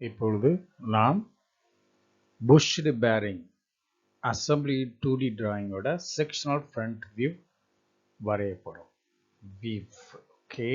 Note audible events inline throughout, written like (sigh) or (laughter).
இப்பொழுது நாம் bushed bearing assembly two D டிராயிங்கோட sectional front view வரைய போகிறோம் view okay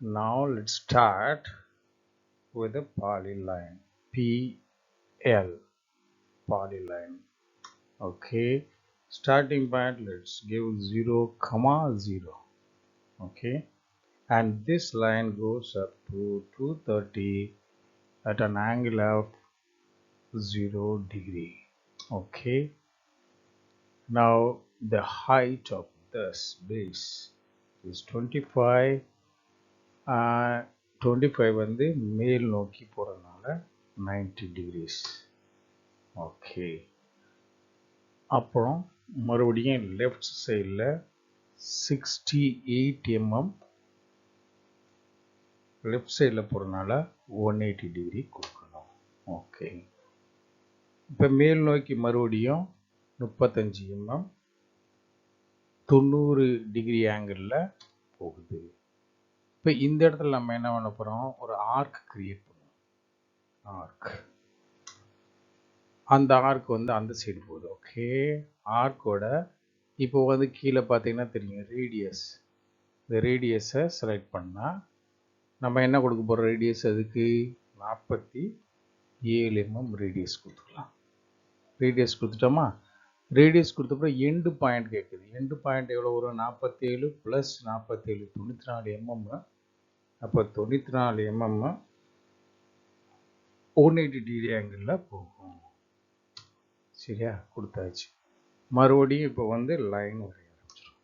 now let's start with a polyline PL polyline okay starting point let's give 0 comma 0 okay and this line goes up to 230 at an angle of 0 degree okay now the height of this base is 25 twenty five வந்து மேல் நோக்கி போகிறதுனால ninety decrease okay அப்புறம் மறுபடியும் left சைடில் sixty eight MM left சைடில் போகிறதுனால one eighty degree கொடுக்கணும் ஓகே இப்போ மேல் நோக்கி மறுபடியும் முப்பத்தஞ்சு எம்எம் தொண்ணூறு டிகிரி ஆங்கிளில் போகுது. இப்போ இந்த இடத்துல நம்ம என்ன பண்ண போகிறோம் ஒரு ஆர்க் கிரியேட் பண்ணுவோம் ஆர்க் அந்த ஆர்க் வந்து அந்த சைடு போகுது. ஓகே ஆர்க்கோட இப்போ வந்து கீழே பார்த்தீங்கன்னா தெரியும். ரேடியஸ் இந்த ரேடியஸை செலக்ட் பண்ணால் நம்ம என்ன கொடுக்க போகிறோம் ரேடியஸ் அதுக்கு நாற்பத்தி ஏழு எம்எம் ரேடியஸ் கொடுத்துக்கலாம் ரேடியஸ் கொடுத்துட்டோமா? ரேடியஸ் கொடுத்தப்பறம் எண்டு பாயிண்ட் கேட்குது. எண்டு பாயிண்ட் எவ்வளோ வரும்? நாற்பத்தேழு ப்ளஸ் நாற்பத்தேழு தொண்ணூற்றி நாலு எம்எம் அப்போ தொண்ணூற்றி நாலு எம்எம் ஒன் எயிட்டி டிகிரி ஆங்கிளில் போகும். சரியா? கொடுத்தாச்சு. மறுபடியும் இப்போ வந்து லைன் வரைய ஆரம்பிச்சிடும்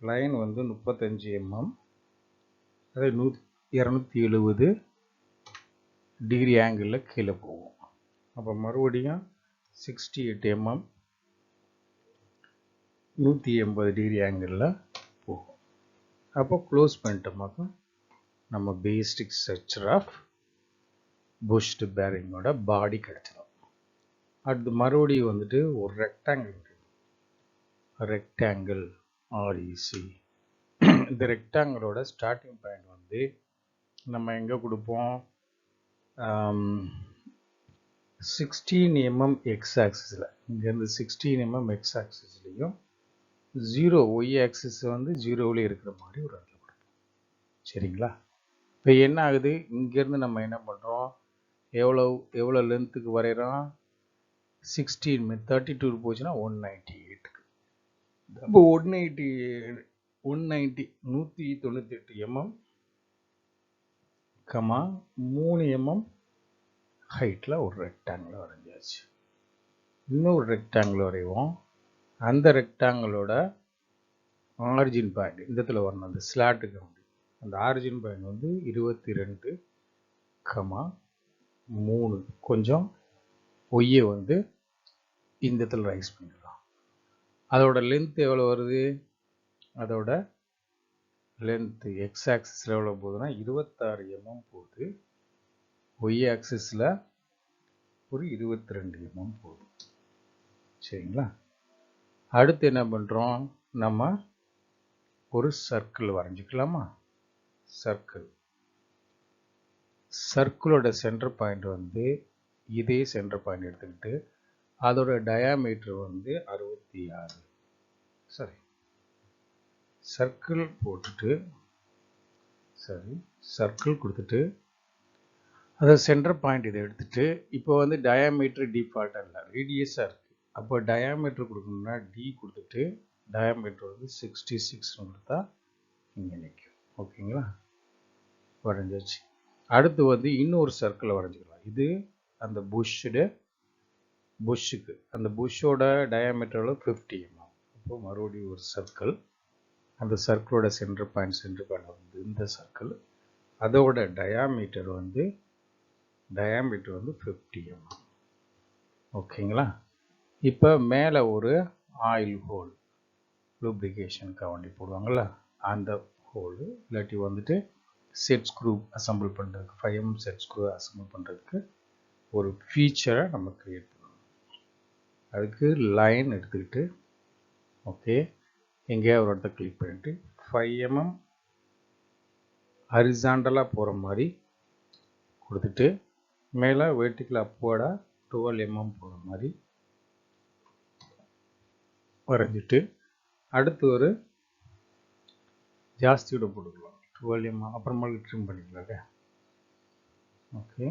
லைன் வந்து முப்பத்தஞ்சு எம்எம் அதே நூற்றி இரநூத்தி எழுபது டிகிரி ஆங்கிளில் கீழே போகும். அப்போ மறுபடியும் சிக்ஸ்டி எயிட் எம்எம் நூற்றி எண்பது டிகிரி ஆங்கிளில் போகும். அப்போ க்ளோஸ் பண்ணிட்டோமாக்கா நம்ம பேஸ்டிக் ஸ்ட்ரக்சர் ஆஃப் புஷ்டு பேரிங்கோட பாடி கிடச்சிடும் அடுத்து மறுபடியும் வந்துட்டு ஒரு ரெக்டாங்கிள் ரெக்டாங்கிள் ஆர்இசி இந்த ரெக்டாங்கிளோட ஸ்டார்டிங் பாயிண்ட் வந்து நம்ம எங்கே கொடுப்போம்? சிக்ஸ்டீன் எம்எம் எக்ஸ் ஆக்சிஸில் mm இங்கேருந்து சிக்ஸ்டீன் எம்எம் எக்ஸ் ஆக்சிஸ்லேயும் ஜீரோ ஒய் ஆக்சிஸ் வந்து ஜீரோவில் இருக்கிற மாதிரி ஒரு இடத்துல கொடுப்போம். சரிங்களா? இப்போ என்ன ஆகுது? இங்கேருந்து நம்ம என்ன பண்ணுறோம் எவ்வளோ எவ்வளோ லென்த்துக்கு வரைகிறோம் சிக்ஸ்டீன் தேர்ட்டி டூ போச்சுன்னா ஒன் நைன்ட்டி எயிட்டுக்கு இப்போ ஒன் எயிட்டி ஒன் நைன்ட்டி நூற்றி தொண்ணூற்றி எட்டு எம்எம் கமா மூணு எம்எம் ஹைட்டில் ஒரு ரெக்டாங்கிள் வரைஞ்சாச்சு. இன்னொரு ரெக்டாங்கிள் வரைவோம். அந்த ரெக்டாங்கிளோட ஆரிஜின் பாயிண்ட் இந்த இடத்துல வரணும் அந்த ஸ்லாட்டுக்கு வந்து. அந்த ஆரிஜின் பாயிண்ட் வந்து இருபத்தி ரெண்டு கமா மூணு. கொஞ்சம் ஒய்யை வந்து இந்த இடத்துல ரைஸ் பண்ணிடலாம். அதோட லென்த் எவ்வளோ வருது? அதோட லென்த்து எக்ஸ் ஆக்சிஸில் எவ்வளோ போகுதுன்னா இருபத்தாறு எம்எம் போகுது. ஒய் ஆக்சிஸில் ஒரு இருபத்தி ரெண்டு எம்எம் mm போகுது. சரிங்களா? அடுத்து என்ன பண்ணுறோம் நம்ம ஒரு சர்க்கிள் வரைஞ்சிக்கலாமா? சர்க்கிள் சர்க்கிளோட சென்டர் பாயிண்ட் வந்து இதே சென்டர் பாயிண்ட் எடுத்துக்கிட்டு அதோட டயாமீட்டர் வந்து அறுபத்தி ஆறு. சரி. சர்க்கிள் போட்டுட்டு சரி சர்க்கிள் கொடுத்துட்டு அதை சென்டர் பாயிண்ட் இதை எடுத்துட்டு இப்போ வந்து டயாமீட்டர் டிஃபால்ட்டாக இல்லை ரேடியஸாக இருக்குது அப்போ டயாமீட்டர் கொடுக்கணும்னா டி கொடுத்துட்டு டயாமீட்டர் வந்து சிக்ஸ்டி சிக்ஸ்னு கொடுத்தா இங்கே நிற்கும் ஓகேங்களா? வரைஞ்சாச்சு. அடுத்து வந்து இன்னொரு சர்க்கிளை வரைஞ்சிக்கலாம். இது அந்த புஷ்ஷுடு புஷ்ஷுக்கு அந்த புஷ்ஷோட டயாமீட்டரில் ஃபிஃப்டி எம்எம் அப்போ மறுபடியும் ஒரு சர்க்கிள் அந்த சர்க்கிளோட சென்டர் பாயிண்ட் சென்டர் பாயிண்ட் வந்து இந்த சர்க்கிள் அதோட டயாமீட்டர் வந்து டயாமீட்டர் வந்து ஃபிஃப்டி எம்எம் ஓகேங்களா? இப்போ மேலே ஒரு ஆயில் ஹோல் லூப்ரிகேஷனுக்காக வண்டி போடுவாங்கள்ல அந்த ஹோல் இல்லாட்டி வந்துட்டு செட் ஸ்க்ரூ அசம்பிள் பண்ணுறதுக்கு five M set screw assemble பண்ணுறதுக்கு ஒரு ஃபீச்சரை நம்ம க்ரியேட் பண்ணணும். அதுக்கு லைன் எடுத்துக்கிட்டு ஓகே எங்கேயா ஒரு இடத்த கிளிக் பண்ணிட்டு ஃபைவ் எம்எம் ஹரிசாண்டலாக போகிற மாதிரி கொடுத்துட்டு மேலே வெர்டிக்கல் அப்வர்டாக டுவெல் எம்எம் போகிற மாதிரி வரைஞ்சிட்டு அடுத்து ஒரு ஜாஸ்தியோட போட்டுக்கலாம். டுவெல் எம்எம் அப்புறமா ட்ரிம் பண்ணிக்கலாங்க okay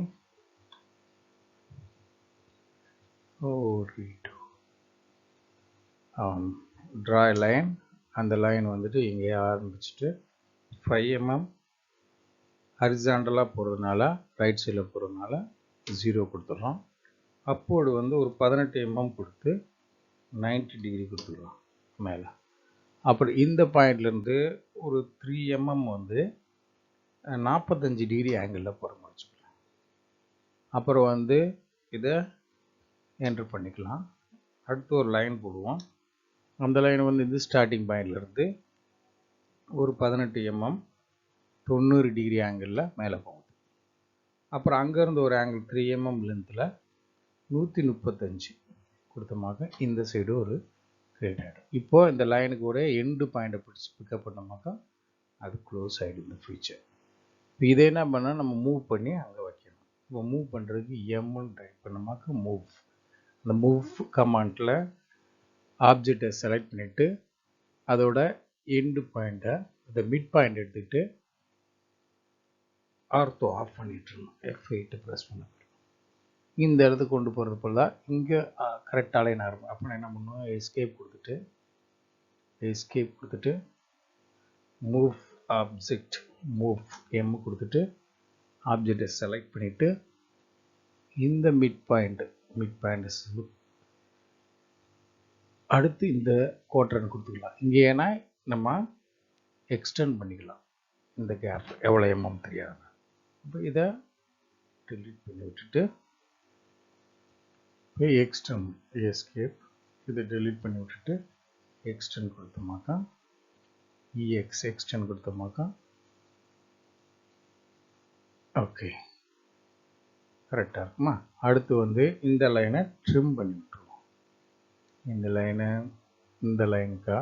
oh redo draw line அந்த லைன் வந்துட்டு இங்கே ஆரம்பிச்சுட்டு ஃபைவ் எம்எம் ஹரிசாண்டலாக போகிறதுனால ரைட் சைடில் போகிறதுனால ஜீரோ கொடுத்துட்றோம். அப்போடு வந்து ஒரு பதினெட்டு எம்எம் கொடுத்து நைன்டி டிகிரி கொடுத்துட்றோம் மேலே. அப்படி இந்த பாயிண்ட்லேருந்து ஒரு த்ரீ எம்எம் வந்து நாற்பத்தஞ்சு டிகிரி ஆங்கிளில் போகிற மாதிரி வச்சுக்கலாம். அப்புறம் வந்து இதை என்ட்ரு பண்ணிக்கலாம். அடுத்து ஒரு லைன் போடுவோம். அந்த லைன் வந்து இது ஸ்டார்டிங் பாயிண்ட்லேருந்து ஒரு பதினெட்டு எம்எம் தொண்ணூறு டிகிரி ஆங்கிளில் மேலே போகுது. அப்புறம் அங்கேருந்து ஒரு ஆங்கிள் த்ரீ எம்எம் லென்த்தில் நூற்றி முப்பத்தஞ்சு கொடுத்தமாக இந்த சைடு ஒரு கிரியேட் ஆகிடும் இப்போது இந்த லைனுக்கு ஒரே எண்டு பாயிண்ட்டை பிடிச்சி பிக்கப் பண்ணோமாக்கா அது க்ளோஸ் ஆகிடும் இந்த ஃபியூச்சர் இப்போ இதை என்ன பண்ணால் நம்ம மூவ் பண்ணி அங்கே வைக்கணும். இப்போ மூவ் பண்ணுறதுக்கு எம்னு டைப் பண்ணோமாக்கா மூவ் அந்த மூவ் கமாண்டில் ஆப்ஜெக்டை செலக்ட் பண்ணிவிட்டு அதோட எண்டு பாயிண்ட்டை அந்த மிட் பாயிண்ட் எடுத்துக்கிட்டு ஆர்த்தோ ஆஃப் பண்ணிட்டுருணும் எஃப் எயிட்டு ப்ரெஸ் பண்ண இந்த இடத்துக்கு கொண்டு போகிறது போல் தான் இங்கே கரெக்டாக லைன் இருக்கும் அப்போ என்ன பண்ணுவோம் எஸ்கேப் கொடுத்துட்டு எஸ்கேப் கொடுத்துட்டு மூவ் ஆப்ஜெக்ட் மூவ் எம் கொடுத்துட்டு ஆப்ஜெக்டை செலக்ட் பண்ணிவிட்டு இந்த மிட் பாயிண்ட்டு மிட் பாயிண்ட் அடுத்து இந்த கோட்டரன் கொடுத்துக்கலாம். இங்கே ஏன்னா நம்ம எக்ஸ்டெண்ட் பண்ணிக்கலாம். இந்த கேப் எவ்வளோ எம்எம் தெரியாது. இப்போ இதை delete பண்ணி விட்டுட்டு இப்போ எக்ஸ்டெண்ட் எஸ்கேப் இதை டெலீட் பண்ணி விட்டுட்டு எக்ஸ்டெண்ட் கொடுத்தோமாக்கா? இஎக்ஸ் எக்ஸ்டெண்ட் கொடுத்தோமாக்கா? ஓகே கரெக்டாக இருக்குமா? அடுத்து வந்து இந்த லைனை ட்ரிம் பண்ணி விட்டுருவோம். இந்த லைனை இந்த லைனுக்கா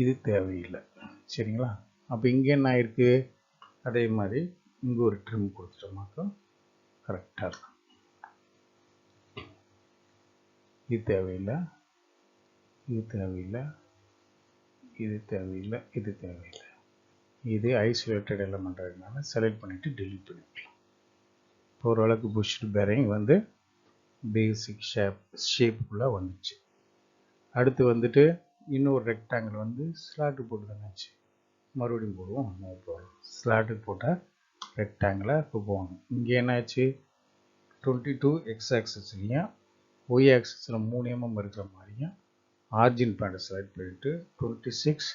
இது தேவையில்லை. சரிங்களா? அப்போ இங்கே என்ன ஆயிருக்கு? அதே மாதிரி இங்கே ஒரு ட்ரிம் கொடுத்துட்டோமாக்கா கரெக்டாக இருக்கும். இது தேவையில்லை. இது தேவையில்லை. இது தேவையில்லை. இது தேவையில்லை. இது ஐசோலேட்டட் எலமெண்ட் பண்ணுறதுனால செலக்ட் பண்ணிவிட்டு டெலிட் பண்ணிக்கலாம். இப்போ ஓரளவுக்கு புஷ்டு பேரிங் வந்து பேசிக் ஷேப் ஷேப்புக்குள்ளே வந்துச்சு. அடுத்து வந்துட்டு இன்னொரு ரெக்டாங்கிள் வந்து ஸ்லாட்டு போட்டு தானாச்சு மறுபடியும் போடுவோம் நோ ப்ராப்ளம் ஸ்லாட்டுக்கு போட்டால் ரெக்டாங்கிளை இப்போ போகணும் இங்கே என்னாச்சு? டுவெண்ட்டி டூ எக்ஸ் ஆக்சஸ்லையும் ஒய் ஆக்சஸில் மூணு எம்எம் இருக்கிற மாதிரியும் ஆர்ஜின் பாயிண்ட் செலக்ட் பண்ணிவிட்டு twenty six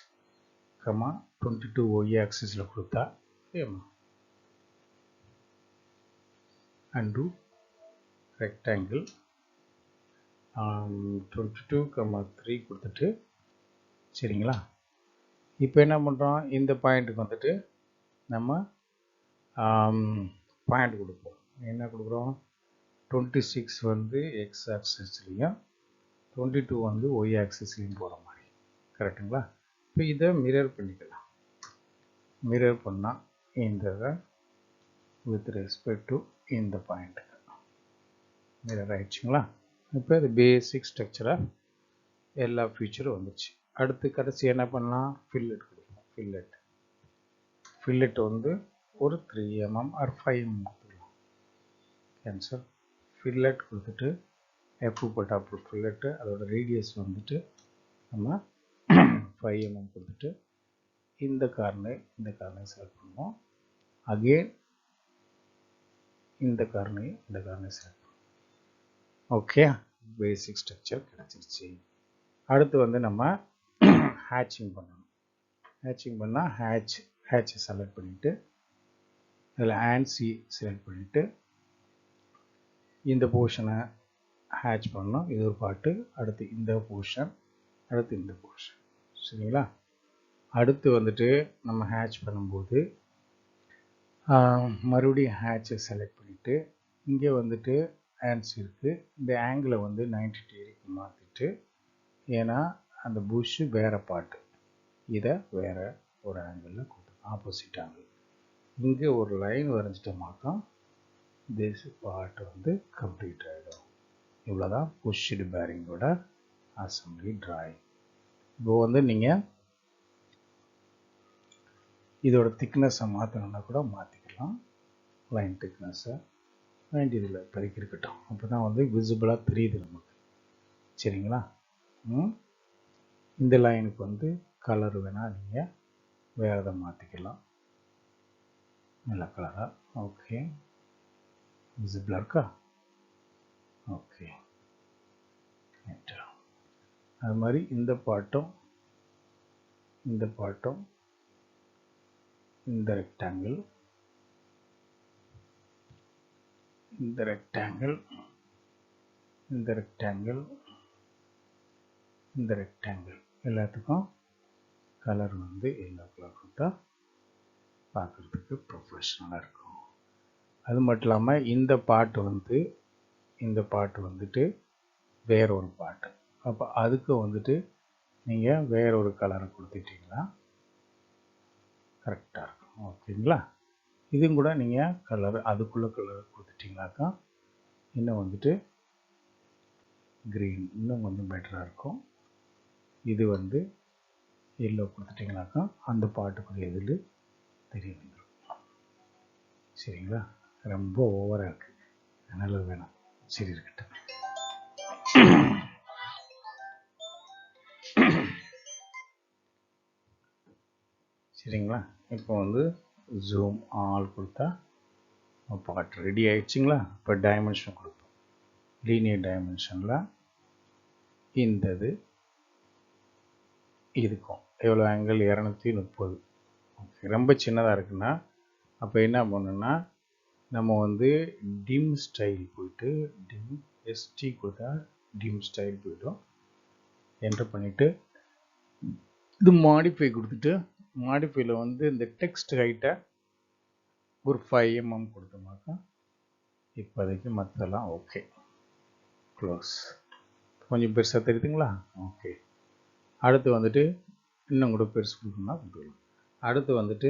comma twenty two Y ஆக்சிஸில் கொடுத்தா ஏமா and rectangle twenty two comma three கொடுத்துட்டு சரிங்களா? இப்போ என்ன பண்ணுறோம் இந்த பாயிண்ட்டுக்கு வந்துட்டு நம்ம பாயிண்ட் கொடுப்போம். என்ன கொடுக்குறோம்? டுவெண்ட்டி சிக்ஸ் வந்து எக்ஸ் ஆக்சிஸ்லேயும் டுவெண்ட்டி டூ வந்து ஒய் ஆக்சிஸ்லேயும் போகிற மாதிரி. கரெக்டுங்களா? இப்போ இதை மிரர் பண்ணிக்கலாம். மிரர் பண்ணால் இந்த வித் ரெஸ்பெக்ட் டு இந்த பாயிண்ட்டுக்கு மிரர் ஆயிடுச்சுங்களா இப்போ இது பேசிக் ஸ்ட்ரக்சராக எல்லா ஃபீச்சரும் வந்துச்சு அடுத்து கடைசி என்ன பண்ணலாம்? ஃபில்லட் கொடுக்கணும் ஃபில்லட் ஃபில்லட் வந்து ஒரு three mm R five mm கொடுத்துக்கலாம் கேன்சர் ஃபில்லட் கொடுத்துட்டு எஃப் போட்டா அப்புறம் ஃபில்லட்டு அதோட ரேடியஸ் வந்துட்டு நம்ம (clears throat) ஃபைவ் எம்எம் கொடுத்துட்டு இந்த கார்னு இந்த கார்னை செலக்ட் பண்ணுவோம். அகெயின் இந்த காரணையும் இந்த காரணம் செலக்ட் ஓகே பேசிக் ஸ்ட்ரக்சர் கிடச்சிருச்சு. அடுத்து வந்து நம்ம (clears throat) ஹேட்சிங் பண்ணணும். ஹேட்சிங் பண்ணால் ஹேட்ச் ஹேட்சை செலக்ட் பண்ணிவிட்டு இதில் ஆன்சி செலக்ட் பண்ணிவிட்டு இந்த போர்ஷனை ஹேட்ச் பண்ணணும். இது ஒரு பாட்டு அடுத்து இந்த போர்ஷன் அடுத்து இந்த போர்ஷன் சரிங்களா? அடுத்து வந்துட்டு நம்ம ஹேட்ச் பண்ணும்போது மறுபடியும் ஹேட்சை செலக்ட் பண்ணிவிட்டு இங்கே வந்துட்டு ஆன்ஸ் இருக்குது இந்த ஆங்கிளை வந்து நைன்டி டிகிரிக்கு மாற்றிட்டு ஏன்னா அந்த புஷ்ஷு வேறு பாட்டு இதை வேறு ஒரு ஆங்கிளில் கொடுத்து ஆப்போசிட் ஆங்கிள் இங்கே ஒரு லைன் வரைஞ்சிட்டோமாக்கா திஸ் பார்ட் வந்து கம்ப்ளீட் ஆகிடும் இவ்வளோதான் புஷ்டு பேரிங்கோட அசம்பிளி ட்ராயிங் இப்போ வந்து நீங்கள் இதோட திக்னஸை மாற்றணுன்னா கூட மாற்றிக்கலாம் லைன் திக்னஸை வேண்டியதில்லை இப்போதைக்கு இருக்கட்டும். அப்போ தான் வந்து விசிபிளாக தெரியுது நமக்கு. சரிங்களா? ம்? இந்த லைனுக்கு வந்து கலர் வேணால் நீங்கள் வேறு எதை மாற்றிக்கலாம் நல்ல கலராக ஓகே விசிபிளாக இருக்கா? ஓகே அது மாதிரி இந்த பாட்டும் இந்த பாட்டும் இந்த ரெக்டாங்கிள் இந்த ரெக்டாங்கிள் இந்த ரெக்டாங்கிள் இந்த ரெக்டாங்கிள் எல்லாத்துக்கும் கலர் வந்து எல்லோ கலர் கொடுத்தா பார்க்குறதுக்கு ப்ரொஃபஷ்னலாக இருக்கும். அது மட்டும் இல்லாமல் இந்த பாட்டு வந்து இந்த பாட்டு வந்துட்டு வேற ஒரு பாட்டு அப்போ அதுக்கு வந்துட்டு நீங்கள் வேற ஒரு கலரை கொடுத்துட்டிங்கன்னா கரெக்டாக இருக்கும். ஓகேங்களா இதுவும் கூட நீங்கள் கலர் அதுக்குள்ளே கலர் கொடுத்துட்டிங்கனாக்கா இன்னும் வந்துட்டு க்ரீன் இன்னும் கொஞ்சம் பெட்டராக இருக்கும். இது வந்து எல்லோ கொடுத்துட்டிங்கனாக்கா அந்த பாட்டுக்குரிய இதில் தெரிய வந்துடும் சரிங்களா? ரொம்ப ஓவராக இருக்குது அதனால் வேணாம். சரி இருக்கட்டும். சரிங்களா? இப்போ வந்து ஜூம் ஆல் கொடுத்தா பாட்டு ரெடி ஆயிடுச்சுங்களா? இப்போ டைமென்ஷன் கொடுப்போம். லீனியர் டைமென்ஷனில் இந்த இது இருக்கும். எவ்வளோ ஆங்கிள் இரநூத்தி முப்பது. ரொம்ப சின்னதாக இருக்குன்னா அப்போ என்ன பண்ணுன்னா நம்ம வந்து டிம் ஸ்டைல் போயிட்டு டிம் எஸ்டி கொடுத்தா டிம் ஸ்டைல் போய்ட்டோம் என்ட்ரு பண்ணிவிட்டு இது மாடிஃபை கொடுத்துட்டு மாடிஃபைல வந்து இந்த டெக்ஸ்ட் ஹைட்டை ஒரு ஃபைவ் எம்எம் கொடுத்தோமாக்கா இப்போதைக்கு மற்றெல்லாம் ஓகே க்ளோஸ் கொஞ்சம் பெருசாக தெரியுதுங்களா? ஓகே அடுத்து வந்துட்டு இன்னும் கூட பெருசு கொடுக்கணும்னா கொடுத்துக்கலாம் அடுத்து வந்துட்டு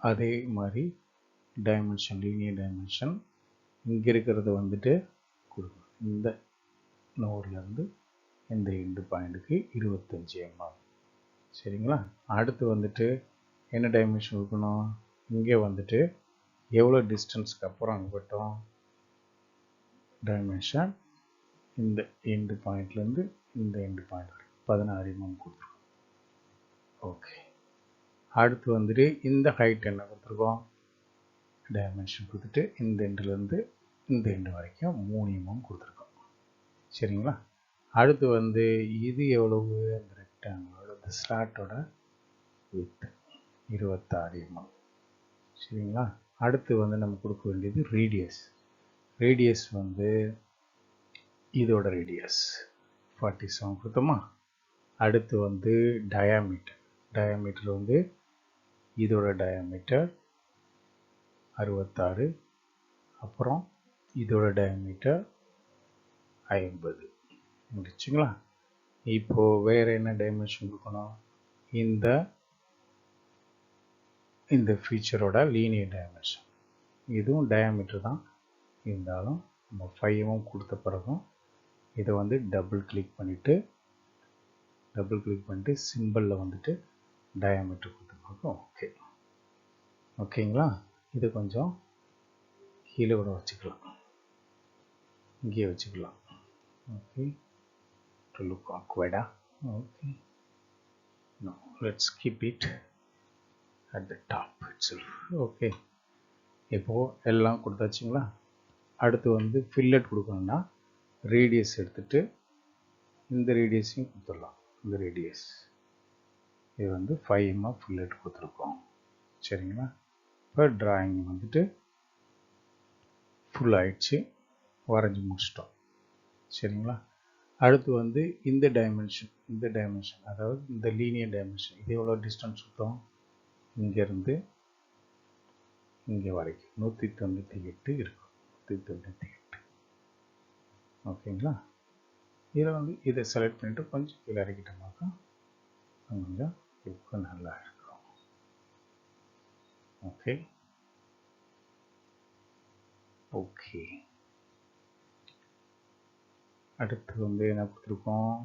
அதே மாதிரி டைமென்ஷன் லீனியர் டைமென்ஷன் இங்கே இருக்கிறத வந்துட்டு கொடுக்கணும். இந்த நோர்லேருந்து இந்த எண்டு பாயிண்ட்டுக்கு இருபத்தஞ்சி எம்எம் சரிங்களா? அடுத்து வந்துட்டு என்ன டைமென்ஷன் இருக்கணும்? இங்கே வந்துட்டு எவ்வளோ டிஸ்டன்ஸ்க்கு அப்புறம் அங்கே விட்டோம் டைமென்ஷன் இந்த எண்டு பாயிண்ட்லேருந்து இந்த எண்டு பாயிண்ட் வரைக்கும் பதினாறு எம்எம் கொடுத்துருக்கோம் ஓகே அடுத்து வந்துட்டு இந்த ஹைட் என்ன கொடுத்துருக்கோம்? டைமென்ஷன் கொடுத்துட்டு இந்த எண்டுலேருந்து இந்த எண்டு வரைக்கும் மூணு எம்எம் கொடுத்துருக்கோம். சரிங்களா? அடுத்து வந்து இது எவ்வளவு? அந்த ரெக்டாங்கிளோட ஸ்லாட்டோட வித் இருபத்தாறு எம்எம் சரிங்களா? அடுத்து வந்து நம்ம கொடுக்க வேண்டியது ரேடியஸ் ரேடியஸ் வந்து இதோட ரேடியஸ் ஃபார்ட்டி செவன் கொடுத்தோமா? அடுத்து வந்து டயாமீட்டர் டயாமீட்டர் வந்து இதோட டயாமீட்டர் அறுபத்தாறு அப்புறம் இதோட டயாமீட்டர் ஐம்பது. முடிச்சுங்களா? இப்போது வேறு என்ன டைமென்ஷன் கொடுக்கணும் இந்த இந்த ஃபீச்சரோட லீனியர் டைமென்ஷன் இதுவும் டயாமீட்டர் தான். இருந்தாலும் நம்ம ஃபைவும் கொடுத்த பிறகும் இதை வந்து டபுள் கிளிக் பண்ணிவிட்டு டபுள் கிளிக் பண்ணிட்டு சிம்பிளில் வந்துட்டு டயாமீட்டர் கொடுத்துருக்கோம் ஓகே ஓகேங்களா? இது கொஞ்சம் கீழே கூட வச்சுக்கலாம். இங்கேயே வச்சுக்கலாம். Okay. To look ஆக்வர்டா okay no let's keep it at the top itself. Okay இப்போது எல்லாம் கொடுத்தாச்சுங்களா? அடுத்து வந்து ஃபில்லட் கொடுக்கணும்னா ரேடியஸ் எடுத்துட்டு இந்த ரேடியஸையும் கொடுத்துடலாம். இந்த ரேடியஸ் இது வந்து ஃபைவ் எம்எம் ஃபில்லட் கொடுத்துருக்கோம். சரிங்களா? இப்போ ட்ராயிங் வந்துட்டு ஃபுல் ஆயிடுச்சு. வரைஞ்சி முடிச்சிட்டோம். சரிங்களா? அடுத்து வந்து இந்த டைமென்ஷன் இந்த டைமென்ஷன் அதாவது இந்த லீனியர் டைமென்ஷன் இது எவ்வளோ டிஸ்டன்ஸ் சுத்தம்? இங்கேருந்து இங்கே வரைக்கும். நூற்றி தொண்ணூற்றி எட்டு இருக்கும். நூற்றி தொண்ணூற்றி எட்டு. ஓகேங்களா? இதில் வந்து இதை செலக்ட் பண்ணிவிட்டு கொஞ்சம் கீழே இறக்கிட்டோம்னாக்கா கொஞ்சம் இப்போ நல்லா இருக்கும். ஓகே ஓகே அடுத்து வந்து என்ன கொடுத்துருக்கோம்?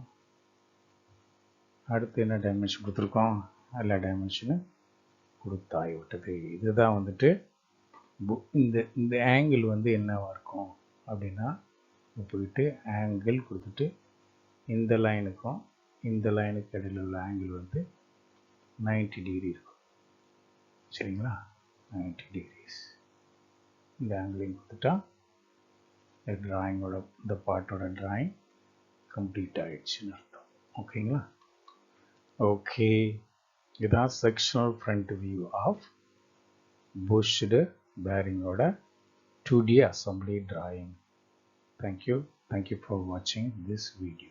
அடுத்து என்ன டைமென்ஷன் கொடுத்துருக்கோம்? எல்லா டைமென்ஷனும் கொடுத்தாய் விட்டது. இதுதான் வந்துட்டு இந்த இந்த ஆங்கிள் வந்து என்னவாக இருக்கும் அப்படின்னா போயிட்டு ஆங்கிள் கொடுத்துட்டு இந்த லைனுக்கும் இந்த லைனுக்கு இடையில உள்ள ஆங்கிள் வந்து 90 டிகிரி இருக்கும். சரிங்களா? 90 டிகிரிஸ் இந்த ஆங்கிளையும் கொடுத்துட்டா இந்த டிராயிங்கோட இந்த பார்ட்டோட டிராயிங் கம்ப்ளீட் ஆயிடுச்சுன்னு அர்த்தம் ஓகேங்களா ஓகே இதான் sectional front view of bush பேரிங்கோட two D assembly drawing thank you thank you for வாட்சிங் திஸ் வீடியோ